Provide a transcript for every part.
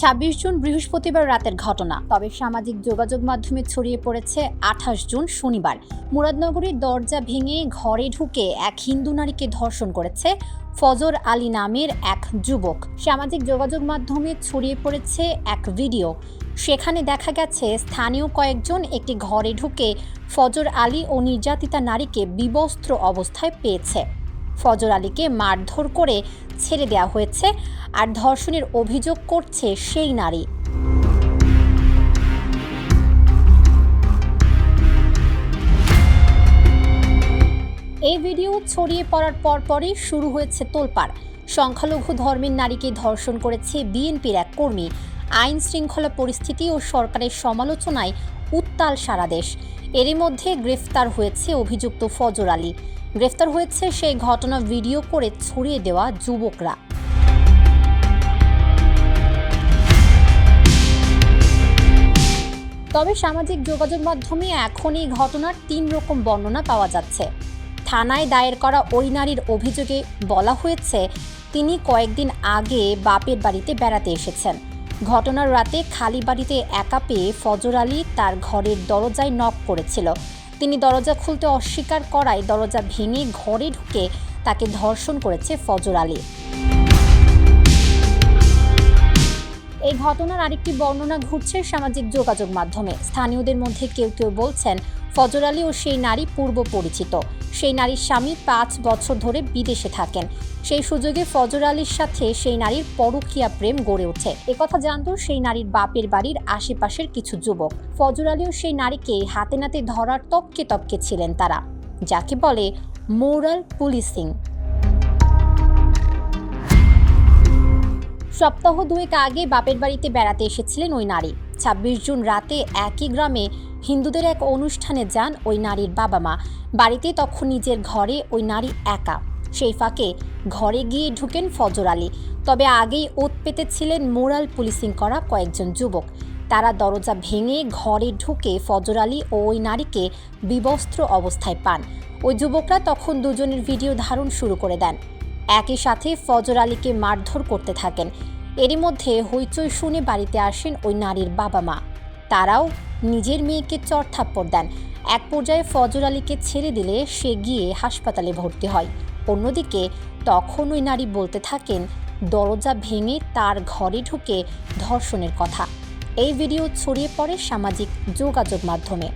ছাব্বিশ জুন বৃহস্পতিবার রাতের ঘটনা। তবে সামাজিক যোগাযোগ মাধ্যমে ছড়িয়ে পড়েছে আঠাশ জুন শনিবার। মুরাদনগরীর দরজা ভেঙে ঘরে ঢুকে এক হিন্দু নারীকে ধর্ষণ করেছে ফজর আলী নামের এক যুবক। সামাজিক যোগাযোগ মাধ্যমে ছড়িয়ে পড়েছে এক ভিডিও। সেখানে দেখা গেছে, স্থানীয় কয়েকজন একটি ঘরে ঢুকে ফজর আলী ও নির্যাতিতা নারীকে বিবস্ত্র অবস্থায় পেয়েছে। ফজর আলীকে মারধর করে ছেড়ে দেওয়া হয়েছে আর ধর্ষণের অভিযোগ করছে সেই নারী। এই ভিডিও ছড়িয়ে পড়ার পরপরই শুরু হয়েছে তোলপাড়। সংখ্যালঘু ধর্মের নারীকে ধর্ষণ করেছে বিএনপির এক কর্মী। আইন শৃঙ্খলা পরিস্থিতি ও সরকারের সমালোচনায় উত্তাল সারা দেশ। এরই মধ্যে গ্রেফতার হয়েছে অভিযুক্ত ফজর আলী। গ্রেফতার হয়েছে সেই ঘটনা ভিডিও করে ছড়িয়ে দেওয়া যুবকরা। তবে সামাজিক যোগাযোগ মাধ্যমে এখন এই ঘটনার তিন রকম বর্ণনা পাওয়া যাচ্ছে। থানায় দায়ের করা ওই নারীর অভিযোগে বলা হয়েছে, তিনি কয়েকদিন আগে বাপের বাড়িতে বেড়াতে এসেছেন। ঘটনার রাতে খালি বাড়িতে একা পেয়ে ফজর আলী তার ঘরের দরজায় নক করেছিল। তিনি দরজা খুলতে অস্বীকার করায় দরজা ভেঙে ঘরে ঢুকে তাকে ধর্ষণ করেছে ফজর আলী। এই ঘটনার আরেকটি বর্ণনা ঘুরছে সামাজিক যোগাযোগ মাধ্যমে। স্থানীয়দের মধ্যে কেউ কেউ বলছেন ফজর আলী ও সেই নারী পূর্ব পরিচিত। সেই নারীর স্বামী পাঁচ বছর ধরে বিদেশে থাকেন। সেই সুযোগে ফজর আলীর সাথে সেই নারীর পরকীয়া প্রেম গড়ে ওঠে। একথা জানত সেই নারীর বাপের বাড়ির আশেপাশের কিছু যুবক ফজর আলী ও সেই নারীকে হাতে নাতে ধরার তককে তককে ছিলেন তারা, যাকে বলে মোরাল পুলিশিং। সপ্তাহ দুয়েক আগে বাপের বাড়িতে বেড়াতে এসেছিলেন ওই নারী। ছাব্বিশ জুন রাতে একই গ্রামে হিন্দুদের এক অনুষ্ঠানে যান ওই নারীর বাবা মা বাড়িতে তখন নিজের ঘরে ওই নারী একা। সেই ফাঁকে ঘরে গিয়ে ঢুকেন ফজর আলী। তবে আগেই ওত পেতেছিলেন মোরাল পুলিশিং করা কয়েকজন যুবক। তারা দরজা ভেঙে ঘরে ঢুকে ফজর আলী ও ওই নারীকে বিবস্ত্র অবস্থায় পান। ওই যুবকরা তখন দুজনের ভিডিও ধারণ শুরু করে দেন। একই সাথে ফজর আলীকে মারধর করতে থাকেন। এরই মধ্যে হইচই শুনে বাড়িতে আসেন ওই নারীর বাবা মা তারাও নিজের মেয়েকে চর থাপ্পড় দেন। এক পর্যায়ে ফজর আলীকে ছেড়ে দিলে সে গিয়ে হাসপাতালে ভর্তি হয়। অন্যদিকে তখন ওই নারী বলতে থাকেন, দরজা ভেঙে তার ঘরে ঢুকে ধর্ষণের কথা। এই ভিডিও ছড়িয়ে পড়ে সামাজিক যোগাযোগ মাধ্যমে।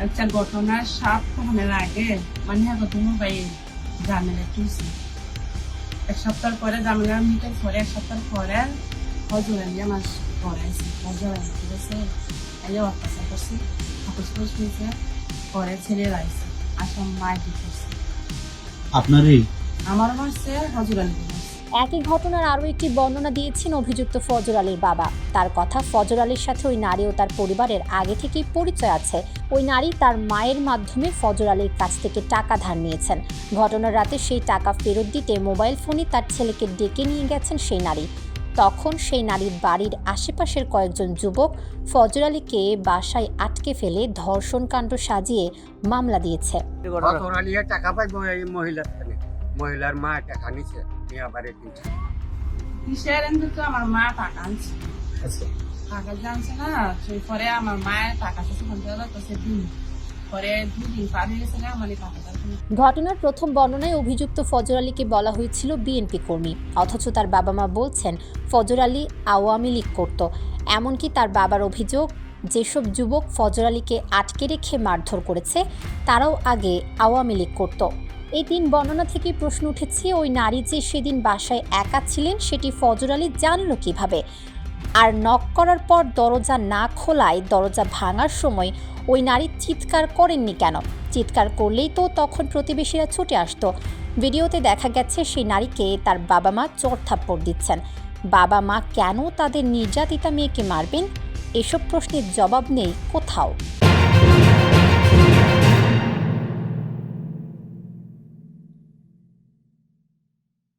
একটা ঘটনা সাত সপ্তাহের আগে মানে ভাই তুলছি এক সপ্তাহ পরে জামেলা মিটার পরে এক সপ্তাহ পরে আমার আছে? এই অত্যাচার করছি হাকুস ফুস হয়েছে পরে ছেলে রাইছে আসাম মায়ের দিতেছে আপনারই আমার মাসে হজুর আলী একই ঘটনার আরও একটি বর্ণনা দিয়েছেন অভিযুক্ত ফজর আলীর বাবা। তার কথা ফজর আলীর সাথে ওই নারী ও তার পরিবারের আগে থেকেই পরিচয় আছে। ওই নারী তার মায়ের মাধ্যমে ফজর আলীর কাছ থেকে টাকা ধার নিয়েছেন। ঘটনার রাতে সেই টাকা ফেরত দিতে মোবাইল ফোনে তার ছেলেকে ডেকে নিয়ে গেছেন সেই নারী। তখন সেই নারীর বাড়ির আশেপাশের কয়েকজন যুবক ফজর আলীকে বাসায় আটকে ফেলে ধর্ষণ কাণ্ড সাজিয়ে মামলা দিয়েছে। টাকা পাইব মহিলার মহিলার মা টাকা নিছে নিয়ে আবার কিনছে কিসের এনতে তো আমার মা টাকা আনছে? টাকা জানছে না সেই পরে আমার মায়ের টাকা তো ফোন দিয়ে তো সে দিন পরে দুদিন পার গেছে না আমার এই টাকাটা তুমি ঘটনার প্রথম বর্ণনায় অভিযুক্ত ফজর আলীকে বলা হয়েছিল বিএনপি কর্মী। অথচ তার বাবা মা বলছেন, ফজর আলী আওয়ামী লীগ করত। এমনকি তার বাবার অভিযোগ, যেসব যুবক ফজর আলীকে আটকে রেখে মারধর করেছে, তারাও আগে আওয়ামী লীগ করত। এই তিন বর্ণনা থেকে প্রশ্ন উঠেছে, ওই নারী যে সেদিন বাসায় একা ছিলেন, সেটি ফজর আলী জানল কীভাবে? আর নক করার পর দরজা না খোলায় দরজা ভাঙার সময় ওই নারী চিৎকার করেননি কেন? চিৎকার করলেই তো তখন প্রতিবেশীরা ছুটে আসতো। ভিডিওতে দেখা গেছে সেই নারীকে তার বাবা মা চোর থাপ্পড় দিচ্ছেন। বাবা মা কেন তাদের নির্যাতিতা মেয়েকে মারবেন? এসব প্রশ্নের জবাব নেই কোথাও।